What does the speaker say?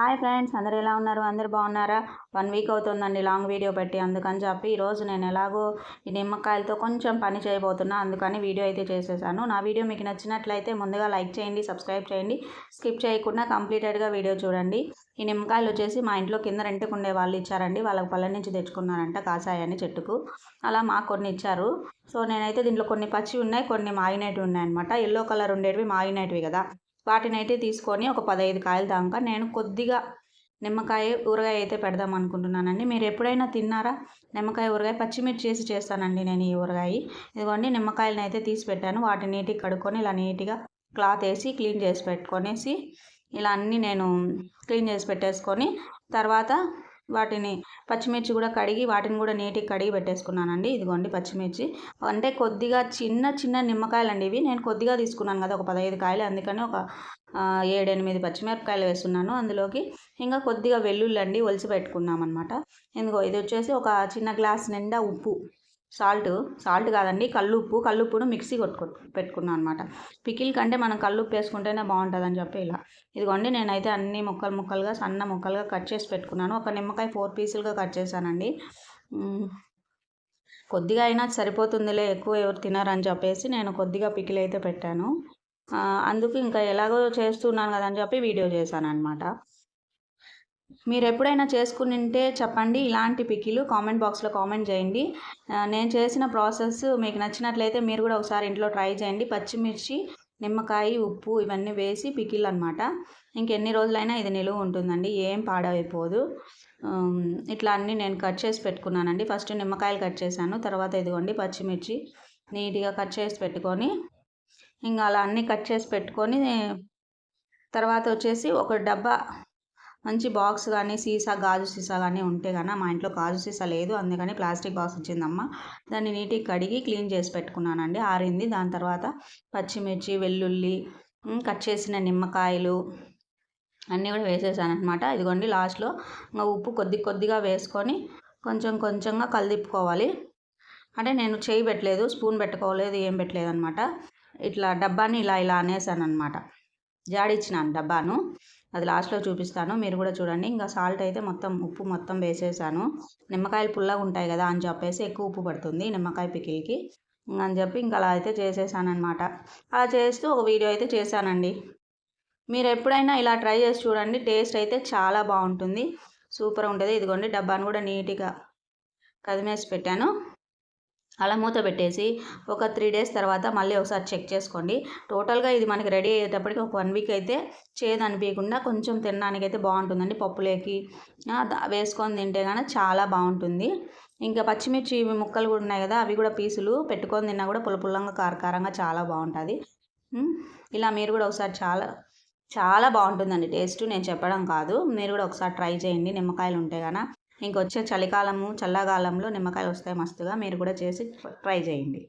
Hi friends అందరు ఎలా ఉన్నారు? అందరు బాగున్నారా? వన్ వీక్ అవుతుందండి లాంగ్ వీడియో పెట్టి. అందుకని చెప్పి ఈరోజు నేను ఎలాగో ఈ నిమ్మకాయలతో కొంచెం పని చేయబోతున్నా. అందుకని వీడియో అయితే చేసేసాను. నా వీడియో మీకు నచ్చినట్లయితే ముందుగా లైక్ చేయండి సబ్స్క్రైబ్ చేయండి. స్కిప్ చేయకుండా కంప్లీటెడ్గా వీడియో చూడండి. ఈ నిమ్మకాయలు వచ్చేసి మా ఇంట్లో కింద రెంట్కి ఉండే వాళ్ళు ఇచ్చారండి. వాళ్ళకి పళ్ళ నుంచి తెచ్చుకున్నారంట కాసాయని చెట్టుకు. అలా మాకు కొన్ని ఇచ్చారు. సో నేనైతే దీంట్లో కొన్ని పచ్చి ఉన్నాయి కొన్ని మాయినేట్వి ఉన్నాయి అనమాట ఎల్లో కలర్ ఉండేటివి మాగినేటివి కదా. వాటిని అయితే తీసుకొని ఒక పదహైదు కాయలు దాకా నేను కొద్దిగా నిమ్మకాయ ఊరగాయ అయితే పెడదాం అనుకుంటున్నానండి. మీరు ఎప్పుడైనా తిన్నారా? నిమ్మకాయ ఊరగాయ పచ్చిమిర్చి చేసి చేస్తానండి నేను ఈ ఊరగాయ. ఇదిగోండి నిమ్మకాయలను అయితే తీసి పెట్టాను. వాటిని నీటికి కడుక్కొని ఇలా నీట్గా క్లాత్ వేసి క్లీన్ చేసి పెట్టుకొనేసి ఇలా అన్నీ నేను క్లీన్ చేసి పెట్టేసుకొని తర్వాత వాటిని పచ్చిమిర్చి కూడా కడిగి వాటిని కూడా నీటికి కడిగి పెట్టేసుకున్నానండి. ఇదిగోండి పచ్చిమిర్చి. అంటే కొద్దిగా చిన్న చిన్న నిమ్మకాయలు అండి ఇవి. నేను కొద్దిగా తీసుకున్నాను కదా ఒక పదహైదు కాయలు. అందుకని ఒక ఏడెనిమిది పచ్చిమిరపకాయలు వేస్తున్నాను. అందులోకి ఇంకా కొద్దిగా వెల్లుల్లి అండి ఒలిసి పెట్టుకున్నాం అనమాట ఎందుకో ఇది వచ్చేసి ఒక చిన్న గ్లాస్ నిండా ఉప్పు. సాల్ట్ సాల్ట్ కాదండి కల్లుప్పు. కల్లుప్పును మిక్సీ కొట్టుకో పెట్టుకున్నాను అనమాట పికిల్ కంటే మనం కల్లుప్పు వేసుకుంటేనే బాగుంటుందని చెప్పి ఇలా. ఇదిగోండి నేనైతే అన్ని ముక్కలు ముక్కలుగా సన్న ముక్కలుగా కట్ చేసి పెట్టుకున్నాను. ఒక నిమ్మకాయ ఫోర్ పీసులుగా కట్ చేశానండి. కొద్దిగా అయినా సరిపోతుందిలే ఎక్కువ ఎవరు తినారని చెప్పేసి నేను కొద్దిగా పికిల్ అయితే పెట్టాను. అందుకు ఇంకా ఎలాగో చేస్తున్నాను కదా అని చెప్పి వీడియో చేశాను అనమాట మీరు ఎప్పుడైనా చేసుకుని ఉంటే చెప్పండి. ఇలాంటి పికిలు కామెంట్ బాక్స్లో కామెంట్ చేయండి. నేను చేసిన ప్రాసెస్ మీకు నచ్చినట్లయితే మీరు కూడా ఒకసారి ఇంట్లో ట్రై చేయండి. పచ్చిమిర్చి నిమ్మకాయ ఉప్పు ఇవన్నీ వేసి పికిల్ అనమాట ఇంకెన్ని రోజులైనా ఇది నిలువ ఉంటుందండి. ఏం పాడైపోదు. ఇట్లా అన్నీ నేను కట్ చేసి పెట్టుకున్నానండి. ఫస్ట్ నిమ్మకాయలు కట్ చేశాను. తర్వాత ఇదిగోండి పచ్చిమిర్చి నీట్గా కట్ చేసి పెట్టుకొని ఇంకా అలా అన్నీ కట్ చేసి పెట్టుకొని తర్వాత వచ్చేసి ఒక డబ్బా మంచి బాక్స్ కానీ సీసా గాజు సీసా కానీ ఉంటే కానీ మా ఇంట్లో గాజు సీసా లేదు. అందుకని ప్లాస్టిక్ బాక్స్ ఇచ్చిందమ్మ. దాన్ని నీట్గా కడిగి క్లీన్ చేసి పెట్టుకున్నానండి. ఆరింది. దాని తర్వాత పచ్చిమిర్చి వెల్లుల్లి కట్ చేసిన నిమ్మకాయలు అన్నీ కూడా వేసేసాను అనమాట ఇదిగోండి లాస్ట్లో ఇంకా ఉప్పు కొద్ది కొద్దిగా వేసుకొని కొంచెం కొంచెంగా కలిదిప్పుకోవాలి. అంటే నేను చేయి పెట్టలేదు స్పూన్ పెట్టుకోలేదు ఏం పెట్టలేదు అనమాట ఇట్లా డబ్బాని ఇలా ఇలా అనేసాను అనమాట జాడిచ్చినాను డబ్బాను. అది లాస్ట్లో చూపిస్తాను. మీరు కూడా చూడండి. ఇంకా సాల్ట్ అయితే మొత్తం ఉప్పు మొత్తం వేసేసాను. నిమ్మకాయలు పుల్లగా ఉంటాయి కదా అని చెప్పేసి ఎక్కువ ఉప్పు పడుతుంది నిమ్మకాయ పికిల్కి. అని చెప్పి ఇంకా అలా అయితే చేసేసానమాట అలా చేస్తూ ఒక వీడియో అయితే చేశానండి. మీరు ఎప్పుడైనా ఇలా ట్రై చేసి చూడండి. టేస్ట్ అయితే చాలా బాగుంటుంది. సూపర్ ఉంటుంది. ఇదిగోండి డబ్బాను కూడా నీట్గా కదిమేసి పెట్టాను. అలా మూత పెట్టేసి ఒక త్రీ డేస్ తర్వాత మళ్ళీ ఒకసారి చెక్ చేసుకోండి. టోటల్గా ఇది మనకి రెడీ అయ్యేటప్పటికి ఒక వన్ వీక్ అయితే చేదు అనిపించకుండా కొంచెం తినడానికి అయితే బాగుంటుందండి. పప్పులేకి వేసుకొని తింటే కానీ చాలా బాగుంటుంది. ఇంకా పచ్చిమిర్చి ముక్కలు కూడా ఉన్నాయి కదా అవి కూడా పీసులు పెట్టుకొని తిన్నా కూడా పుల్లపుల్లంగా కారకారంగా చాలా బాగుంటుంది. ఇలా మీరు కూడా ఒకసారి చాలా చాలా బాగుంటుందండి. టేస్ట్ నేను చెప్పడం కాదు. మీరు కూడా ఒకసారి ట్రై చేయండి. నిమ్మకాయలు ఉంటే కనుక ఇంకొచ్చే చలికాలము చల్లకాలంలో నిమ్మకాయలు వస్తాయి మస్తుగా. మీరు కూడా చేసి ట్రై చేయండి.